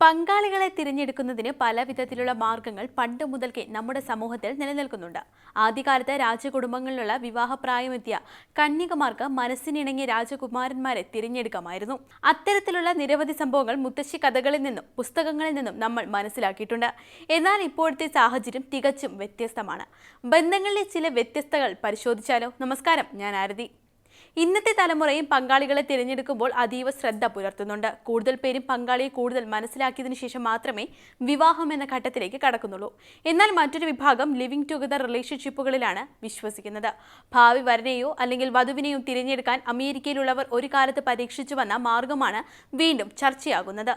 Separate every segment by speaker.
Speaker 1: പങ്കാളികളെ തിരഞ്ഞെടുക്കുന്നതിന് പല വിധത്തിലുള്ള മാർഗങ്ങൾ പണ്ട് മുതൽക്കേ നമ്മുടെ സമൂഹത്തിൽ നിലനിൽക്കുന്നുണ്ട്. ആദ്യകാലത്ത് രാജകുടുംബങ്ങളിലുള്ള വിവാഹപ്രായമെത്തിയ കന്യകമാർക്ക് മനസ്സിനിണങ്ങിയ രാജകുമാരന്മാരെ തിരഞ്ഞെടുക്കാമായിരുന്നു. അത്തരത്തിലുള്ള നിരവധി സംഭവങ്ങൾ മുത്തശ്ശി കഥകളിൽ നിന്നും പുസ്തകങ്ങളിൽ നിന്നും നമ്മൾ മനസ്സിലാക്കിയിട്ടുണ്ട്. എന്നാൽ ഇപ്പോഴത്തെ സാഹചര്യം തികച്ചും വ്യത്യസ്തമാണ്. ബന്ധങ്ങളിലെ ചില വ്യത്യസ്തകൾ പരിശോധിച്ചാലോ? നമസ്കാരം ഞാൻ ആരതി. ഇന്നത്തെ തലമുറയും പങ്കാളികളെ തിരഞ്ഞെടുക്കുമ്പോൾ അതീവ ശ്രദ്ധ പുലർത്തുന്നുണ്ട്. കൂടുതൽ പേരും പങ്കാളിയെ കൂടുതൽ മനസ്സിലാക്കിയതിനു ശേഷം മാത്രമേ വിവാഹം എന്ന ഘട്ടത്തിലേക്ക് കടക്കുന്നുള്ളൂ. എന്നാൽ മറ്റൊരു വിഭാഗം ലിവിംഗ് ടുഗദർ റിലേഷൻഷിപ്പുകളിലാണ് വിശ്വസിക്കുന്നത്. ഭാവി വരനെയോ അല്ലെങ്കിൽ വധുവിനെയോ തിരഞ്ഞെടുക്കാൻ അമേരിക്കയിലുള്ളവർ ഒരു കാലത്ത് പരീക്ഷിച്ചു വന്ന മാർഗമാണ് വീണ്ടും ചർച്ചയാകുന്നത്.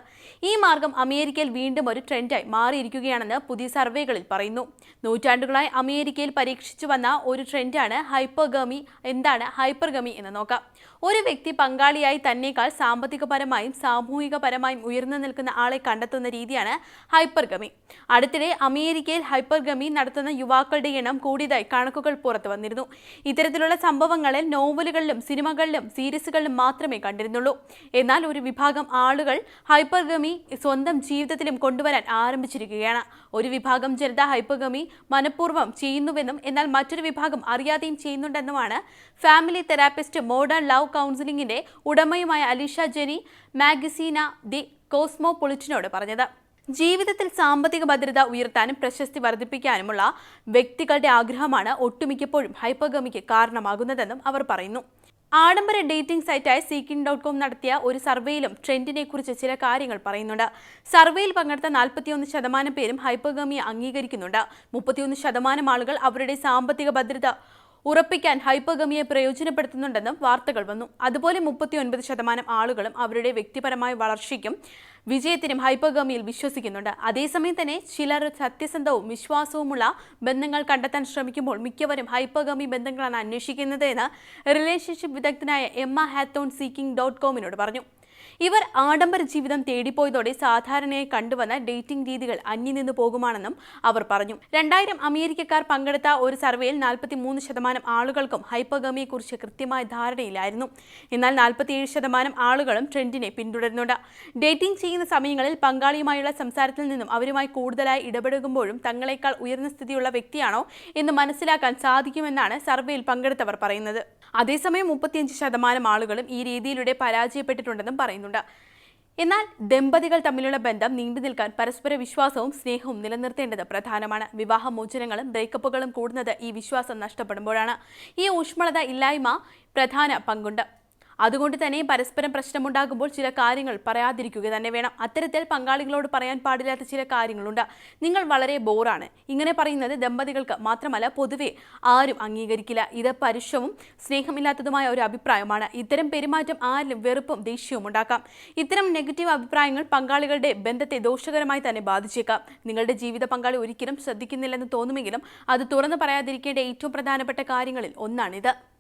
Speaker 1: ഈ മാർഗം അമേരിക്കയിൽ വീണ്ടും ഒരു ട്രെൻഡായി മാറിയിരിക്കുകയാണെന്ന് പുതിയ സർവേകളിൽ പറയുന്നു. നൂറ്റാണ്ടുകളായി അമേരിക്കയിൽ പരീക്ഷിച്ചു വന്ന ഒരു ട്രെൻഡാണ് ഹൈപ്പർഗമി. എന്താണ് ഹൈപ്പർഗമി നോക്കാം. ഒരു വ്യക്തി പങ്കാളിയായി തന്നേക്കാൾ സാമ്പത്തികപരമായും സാമൂഹികപരമായും ഉയർന്നു നിൽക്കുന്ന ആളെ കണ്ടെത്തുന്ന രീതിയാണ് ഹൈപ്പർഗമി. അടുത്തിടെ അമേരിക്കയിൽ ഹൈപ്പർഗമി നടത്തുന്ന യുവാക്കളുടെ എണ്ണം കൂടിയതായി കണക്കുകൾ പുറത്തു വന്നിരുന്നു. ഇത്തരത്തിലുള്ള സംഭവങ്ങളിൽ നോവലുകളിലും സിനിമകളിലും സീരീസുകളിലും മാത്രമേ കണ്ടിരുന്നുള്ളൂ. എന്നാൽ ഒരു വിഭാഗം ആളുകൾ ഹൈപ്പർഗമി സ്വന്തം ജീവിതത്തിലും കൊണ്ടുവരാൻ ആരംഭിച്ചിരിക്കുകയാണ്. ഒരു വിഭാഗം ജനത ഹൈപ്പർഗമി മനഃപൂർവം ചെയ്യുന്നുവെന്നും എന്നാൽ മറ്റൊരു വിഭാഗം അറിയാതെയും ചെയ്യുന്നുണ്ടെന്നുമാണ് ഫാമിലി തെറാപ്പിസ്റ്റ് മോഡേൺ ലവ് കൗൺസിലിംഗിന്റെ ഉടമയുമായ അലിഷ ജെനി മാഗസീന ദി കോസ്മോപൊളിറ്റിനോട് പറഞ്ഞത്. ജീവിതത്തിൽ സാമ്പത്തിക ഭദ്രത ഉയർത്താനും പ്രശസ്തി വർദ്ധിപ്പിക്കാനുമുള്ള വ്യക്തികളുടെ ആഗ്രഹമാണ് ഒട്ടുമിക്കപ്പോഴും ഹൈപ്പഗമിക്ക് കാരണമാകുന്നതെന്നും അവർ പറയുന്നു. ആഡംബര ഡേറ്റിംഗ് സൈറ്റായ സീക്കിംഗ് ഡോട്ട് കോം നടത്തിയ ഒരു സർവേയിലും ട്രെൻഡിനെ കുറിച്ച് ചില കാര്യങ്ങൾ പറയുന്നുണ്ട്. സർവേയിൽ പങ്കെടുത്ത നാൽപ്പത്തിയൊന്ന് ശതമാനം പേരും ഹൈപ്പഗമിയെ അംഗീകരിക്കുന്നുണ്ട്. മുപ്പത്തിയൊന്ന് ശതമാനം ആളുകൾ അവരുടെ സാമ്പത്തിക ഭദ്രത ഉറപ്പിക്കാൻ ഹൈപ്പഗമിയെ പ്രയോജനപ്പെടുത്തുന്നുണ്ടെന്നും വാർത്തകൾ വന്നു. അതുപോലെ മുപ്പത്തിയൊൻപത് ശതമാനം ആളുകളും അവരുടെ വ്യക്തിപരമായ വളർച്ചയ്ക്കും വിജയത്തിനും ഹൈപ്പഗമിയിൽ വിശ്വസിക്കുന്നുണ്ട്. അതേസമയം തന്നെ ചിലർ സത്യസന്ധവും വിശ്വാസവുമുള്ള ബന്ധങ്ങൾ കണ്ടെത്താൻ ശ്രമിക്കുമ്പോൾ മിക്കവരും ഹൈപ്പഗമി ബന്ധങ്ങളാണ് അന്വേഷിക്കുന്നത് എന്ന് റിലേഷൻഷിപ്പ് വിദഗ്ധനായ എമ്മ ഹാത്തോൺ സീക്കിംഗ് ഡോട്ട് കോമിനോട് പറഞ്ഞു. ഇവർ ആഡംബര ജീവിതം തേടിപ്പോയതോടെ സാധാരണയായി കണ്ടുവന്ന ഡേറ്റിംഗ് രീതികൾ അന്യം നിന്ന് പോകുമാണെന്നും അവർ പറഞ്ഞു. രണ്ടായിരം അമേരിക്കക്കാർ പങ്കെടുത്ത ഒരു സർവേയിൽ നാൽപ്പത്തിമൂന്ന് ശതമാനം ആളുകൾക്കും ഹൈപ്പഗമിയെക്കുറിച്ച് കൃത്യമായ ധാരണയിലായിരുന്നു എന്നാൽ നാൽപ്പത്തിയേഴ് ശതമാനം ആളുകളും ട്രെൻഡിനെ പിന്തുടരുന്നുണ്ട്. ഡേറ്റിംഗ് ചെയ്യുന്ന സമയങ്ങളിൽ പങ്കാളിയുമായുള്ള സംസാരത്തിൽ നിന്നും അവരുമായി കൂടുതലായി ഇടപെടുമ്പോഴും തങ്ങളെക്കാൾ ഉയർന്ന സ്ഥിതിയുള്ള വ്യക്തിയാണോ എന്ന് മനസ്സിലാക്കാൻ സാധിക്കുമെന്നാണ് സർവേയിൽ പങ്കെടുത്തവർ പറയുന്നത്. അതേസമയം മുപ്പത്തിയഞ്ച് ശതമാനം ആളുകളും ഈ രീതിയിലൂടെ പരാജയപ്പെട്ടിട്ടുണ്ടെന്നും പറയുന്നുണ്ട്. എന്നാൽ ദമ്പതികൾ തമ്മിലുള്ള ബന്ധം നീണ്ടു നിൽക്കാൻ പരസ്പര വിശ്വാസവും സ്നേഹവും നിലനിർത്തേണ്ടത് പ്രധാനമാണ്. വിവാഹമോചനങ്ങളും ബ്രേക്കപ്പുകളും കൂടുന്നത് ഈ വിശ്വാസം നഷ്ടപ്പെടുമ്പോഴാണ്. ഈ ഊഷ്മളത ഇല്ലായ്മ പ്രധാന പങ്കുണ്ട്. അതുകൊണ്ട് തന്നെ പരസ്പരം പ്രശ്നമുണ്ടാകുമ്പോൾ ചില കാര്യങ്ങൾ പറയാതിരിക്കുക തന്നെ വേണം. അത്തരത്തിൽ പങ്കാളികളോട് പറയാൻ പാടില്ലാത്ത ചില കാര്യങ്ങളുണ്ട്. നിങ്ങൾ വളരെ ബോറാണ്. ഇങ്ങനെ പറയുന്നത് ദമ്പതികൾക്ക് മാത്രമല്ല പൊതുവെ ആരും അംഗീകരിക്കില്ല. ഇത് പരുഷവും സ്നേഹമില്ലാത്തതുമായ ഒരു അഭിപ്രായമാണ്. ഇത്തരം പെരുമാറ്റം ആരിലും വെറുപ്പും ദേഷ്യവും ഉണ്ടാക്കാം. ഇത്തരം നെഗറ്റീവ് അഭിപ്രായങ്ങൾ പങ്കാളികളുടെ ബന്ധത്തെ ദോഷകരമായി തന്നെ ബാധിച്ചേക്കാം. നിങ്ങളുടെ ജീവിത പങ്കാളി ഒരിക്കലും ശ്രദ്ധിക്കുന്നില്ലെന്ന് തോന്നുമെങ്കിലും അത് തുറന്നു പറയാതിരിക്കേണ്ട ഏറ്റവും പ്രധാനപ്പെട്ട കാര്യങ്ങളിൽ ഒന്നാണിത്.